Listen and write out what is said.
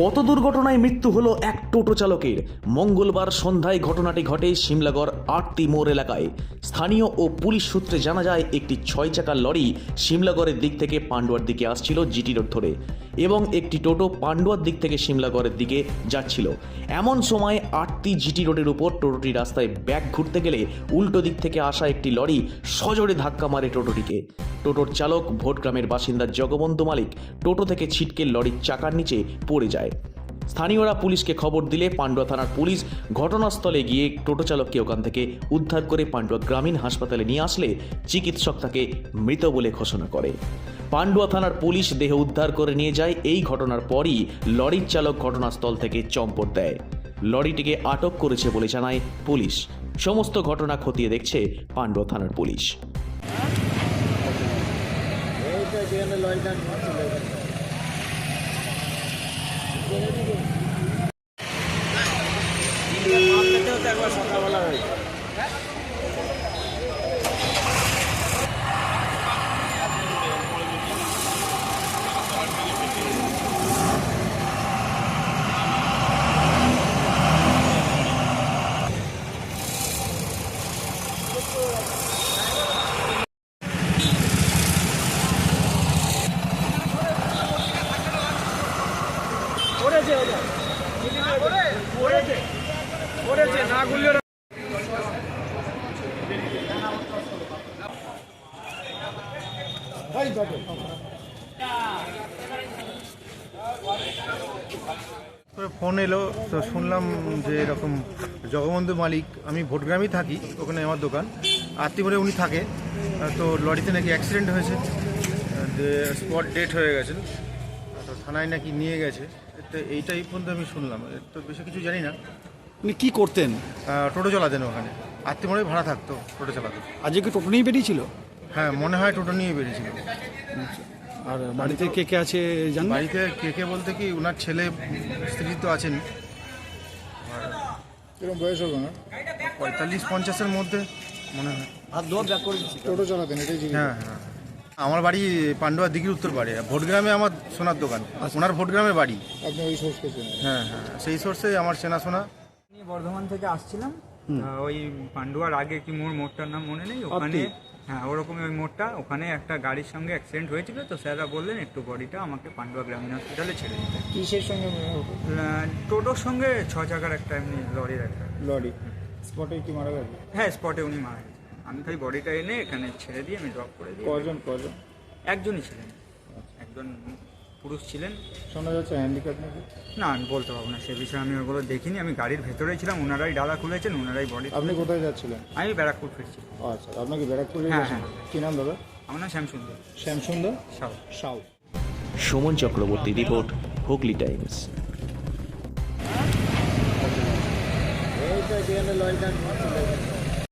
পথ দুর্ঘটনায় মৃত্যু হলো এক টোটো চালকের? মঙ্গলবার সন্ধ্যায় ঘটনাটি ঘটে সিমলাগড় আটটি মোড় এলাকায়। স্থানীয় ও পুলিশ সূত্রে জানা যায়, একটি ছয় চাকার লরি সিমলাগড়ের দিক থেকে পান্ডুয়ার দিকে আসছিল জিটি রোড ধরে এবং একটি টোটো পান্ডুয়ার দিক থেকে সিমলাগড়ের দিকে যাচ্ছিল। এমন সময় আটটি জিটি রোডের উপর টোটোটি রাস্তায় ব্যাক ঘুরতে গেলে উল্টো দিক থেকে আসা একটি লরি সজোরে ধাক্কা মারে টোটোটিকে। টোটোর চালক ভোটগ্রামের বাসিন্দা জগবন্ধু মালিক টোটো থেকে ছিটকে লরির চাকার নিচে পড়ে যায়। স্থানীয়রা পুলিশকে খবর দিলে পান্ডুয়া থানার পুলিশ ঘটনাস্থলে গিয়ে টোটো চালককে ওখান থেকে উদ্ধার করে পান্ডুয়া গ্রামীণ হাসপাতালে নিয়ে আসলে চিকিৎসক তাকে মৃত বলে ঘোষণা করে। পান্ডুয়া থানার পুলিশ দেহ উদ্ধার করে নিয়ে যায়। এই ঘটনার পরই লরির চালক ঘটনাস্থল থেকে চম্পট দেয়। লরিটিকে আটক করেছে বলে জানায় পুলিশ। সমস্ত ঘটনা খতিয়ে দেখছে পান্ডুয়া থানার পুলিশ। যেখানে লরিটা মাপলেতেও তো একবার সকালবেলা হয়েছে পড়েছে ওটা ফোন এলো, তো শুনলাম যে এরকম জগবন্ধু মালিক, আমি ভোটগ্রামেই থাকি, ওখানে আমার দোকান। আত্মীয় উনি থাকে, তো লরিতে নাকি অ্যাক্সিডেন্ট হয়েছে যে স্পট ডেট হয়ে গেছে তো থানায় নাকি নিয়ে গেছে। তো এইটাই পর্যন্ত আমি শুনলাম। এর তো বেশি কিছু জানি না। উনি কি করতেন? আহ, টোটো চালাতেন ওখানে। আত্মীয় ভাড়া থাকতো টোটো চালাতো। আজকে কি টোটো নিয়ে বেরিয়েছিল? হ্যাঁ মনে হয় টোটো নিয়ে বেরিয়েছিল। আর বাড়িতে কে কে আছে জানেন বাড়িতে কে কে বলতে কি ওনার ছেলে স্ত্রী তো আছেন। কীরকম বয়স হবে না পঁয়তাল্লিশ পঞ্চাশের মধ্যে মনে হয়। হাত ধোয়া ব্যাক করে টোটো চালাতেন এটাই জিজ্ঞেস হ্যাঁ হ্যাঁ। আমার বাড়ি পান্ডুয়া দিঘির উত্তর পাড়ে ভোটগ্রামে আমার সোনার দোকান। ওনার ভোটগ্রামে বাড়ি। আপনি ওই সোর্সকে হ্যাঁ হ্যাঁ সেই সোর্সে আমার চেনাশোনা আমি বর্ধমান থেকে আসছিলাম। ওই পান্ডুয়ার আগে কি মোড় মোড়টার নাম মনে নেই? ওখানে হ্যাঁ ওরকমই ওই মোড়টা। ওখানে একটা গাড়ির সঙ্গে অ্যাক্সিডেন্ট হয়েছিল। তো স্যাররা বললেন একটু বডিটা আমাকে পান্ডুয়া গ্রামীণ হসপিটালে ছেড়ে দিতে। কিসের সঙ্গে টোটোর সঙ্গে ছ চাকার একটা এমনি লরির একটা। লরি। স্পটে কি মারা গেছে? হ্যাঁ স্পটে উনি মারা গেছেন। আমি খালি বডিটা এনে এখানে ছেড়ে দিয়ে আমি ড্রপ করে দিই। কজন কজন? একজনই ছিলেন। একজন পুরুষ ছিলেন। শোনা যাচ্ছে হ্যান্ডিক্যাপ নাকি? না আমি বলতে পারব না সে বিষয়ে আমি ওগুলো দেখিনি। আমি গাড়ির ভেতরেই ছিলাম ওনারাই ডালা খুলেছেন ওনারাই বডি আপনি কোথায় যাচ্ছিলেন? আমি ব্যারাকপুর ফিরছি। আচ্ছা আপনাকে ব্যারাকপুর হ্যাঁ, হ্যাঁ। কি নাম দাদা? আমার নাম Shyamsundar. Shyamsundar? Sau. Sau. Suman Chakraborty report Hooghly Times. এইটা ছিল